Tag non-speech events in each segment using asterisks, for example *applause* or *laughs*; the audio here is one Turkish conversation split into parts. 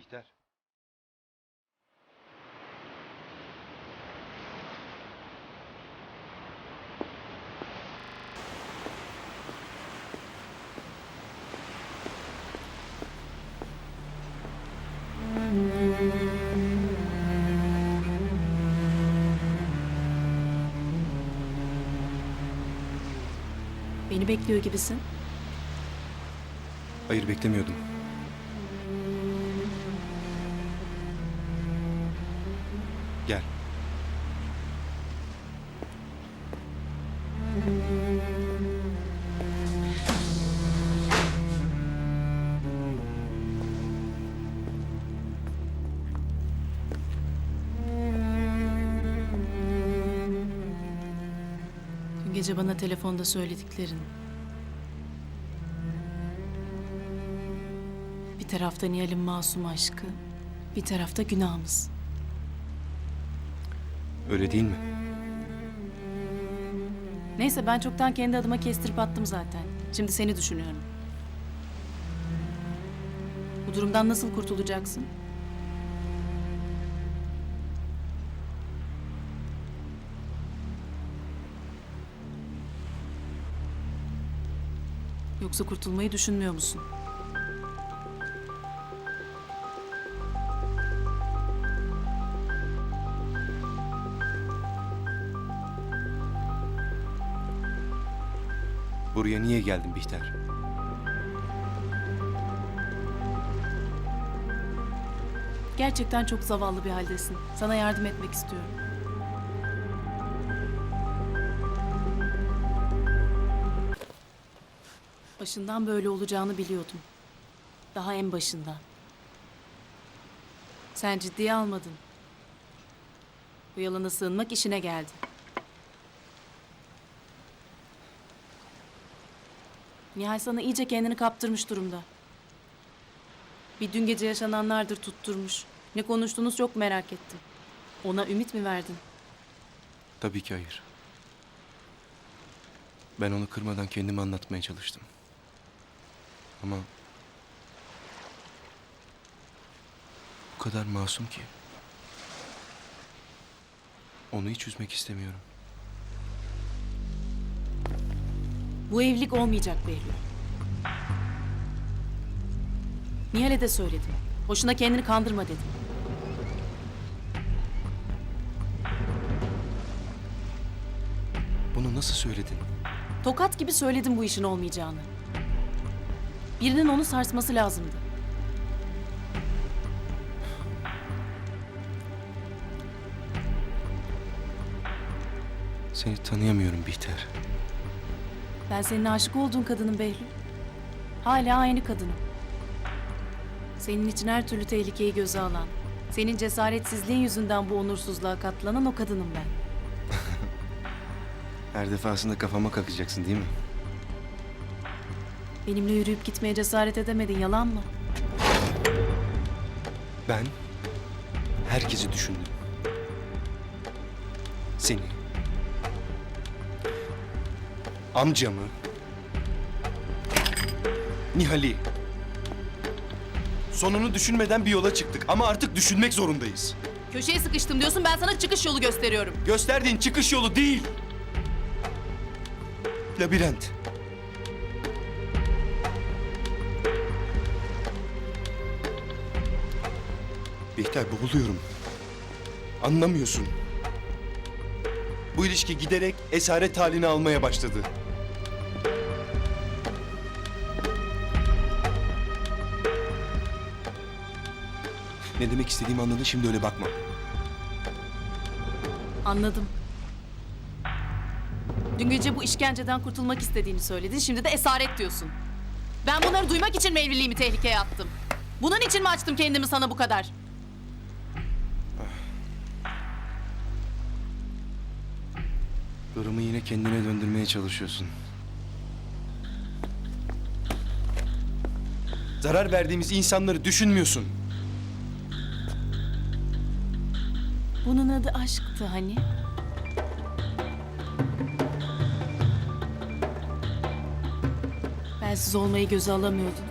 Bihter. Beni bekliyor gibisin. Hayır beklemiyordum. Dün gece bana telefonda söylediklerin. Bir tarafta Nihal'in masum aşkı, bir tarafta günahımız. Öyle değil mi? Neyse ben çoktan kendi adıma kestirip attım zaten. Şimdi seni düşünüyorum. Bu durumdan nasıl kurtulacaksın? Yoksa kurtulmayı düşünmüyor musun? Buraya niye geldin Bihter? Gerçekten çok zavallı bir haldesin. Sana yardım etmek istiyorum. Başından böyle olacağını biliyordum. Daha en başından. Sen ciddiye almadın. Bu yalana sığınmak işine geldi. Nihal sana iyice kendini kaptırmış durumda. Bir dün gece yaşananlardır tutturmuş. Ne konuştunuz çok merak ettim. Ona ümit mi verdin? Tabii ki hayır. Ben onu kırmadan kendimi anlatmaya çalıştım. Ama... Bu kadar masum ki. Onu hiç üzmek istemiyorum. Bu evlilik olmayacak Behlül. Nihal'e de söyledim. Boşuna kendini kandırma dedim. Bunu nasıl söyledin? Tokat gibi söyledim bu işin olmayacağını. Birinin onu sarsması lazımdı. Seni tanıyamıyorum Bihter. Ben senin aşık olduğun kadının Behlül. Hala aynı kadınım. Senin için her türlü tehlikeyi göze alan, senin cesaretsizliğin yüzünden bu onursuzluğa katlanan o kadınım ben. *laughs* Her defasında kafama kakacaksın değil mi? Benimle yürüyüp gitmeye cesaret edemedin, yalan mı? Ben herkesi düşündüm. Seni. Amcamı. Nihal'i. Sonunu düşünmeden bir yola çıktık ama artık düşünmek zorundayız. Köşeye sıkıştım diyorsun, ben sana çıkış yolu gösteriyorum. Gösterdiğin çıkış yolu değil. Labirent. Bihter boğuluyorum. Anlamıyorsun. Bu ilişki giderek esaret halini almaya başladı. Ne demek istediğimi anladın şimdi öyle bakma. Anladım. Dün gece bu işkenceden kurtulmak istediğini söyledin, şimdi de esaret diyorsun. Ben bunları duymak için mi tehlikeye attım? Bunun için mi açtım kendimi sana bu kadar? Durumu yine kendine döndürmeye çalışıyorsun. Zarar verdiğimiz insanları düşünmüyorsun. Bunun adı aşktı hani. Bensiz olmayı göze alamıyordun.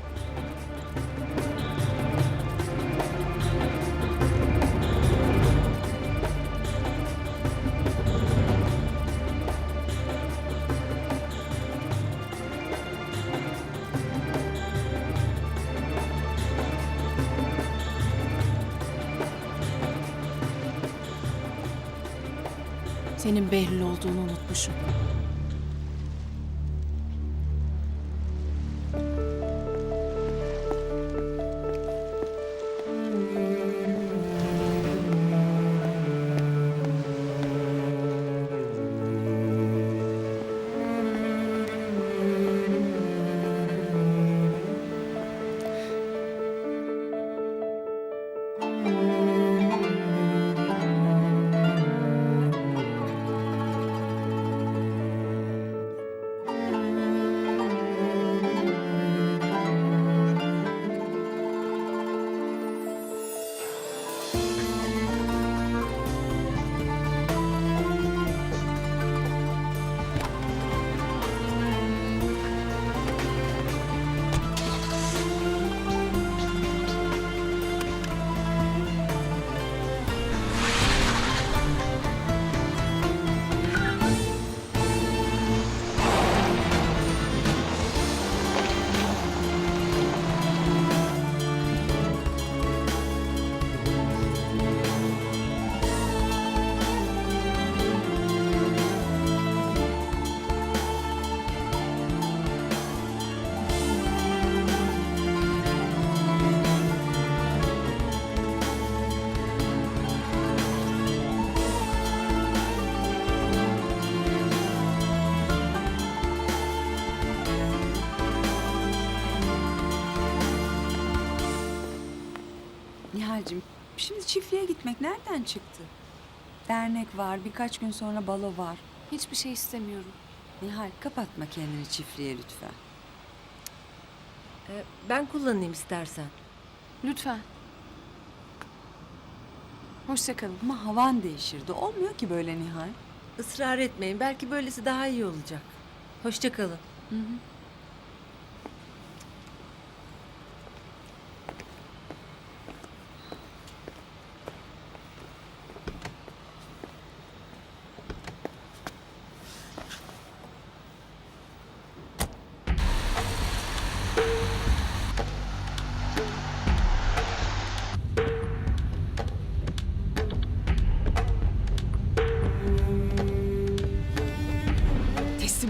Senin Behlül olduğunu unutmuşum. Nihal'cim şimdi çiftliğe gitmek nereden çıktı? Dernek var, birkaç gün sonra balo var. Hiçbir şey istemiyorum. Nihal kapatma kendini çiftliğe lütfen. Ee, Ben kullanayım istersen. Lütfen. Hoşçakalın. Ama havan değişirdi. Olmuyor ki böyle Nihal. Israr etmeyin. Belki böylesi daha iyi olacak. Hoşça kalın. Teslim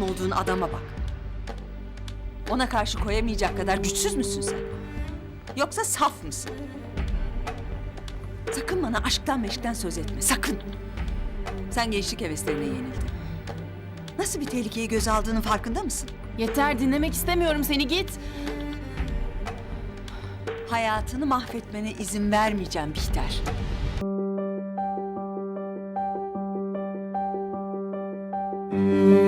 olduğun adama bak. Ona karşı koyamayacak kadar güçsüz müsün sen? Yoksa saf mısın? Sakın bana aşktan meşkten söz etme, sakın. Sen gençlik heveslerine yenildin. Nasıl bir tehlikeyi göze aldığının farkında mısın? Yeter dinlemek istemiyorum seni git. Hayatını mahvetmene izin vermeyeceğim Bihter. Müzik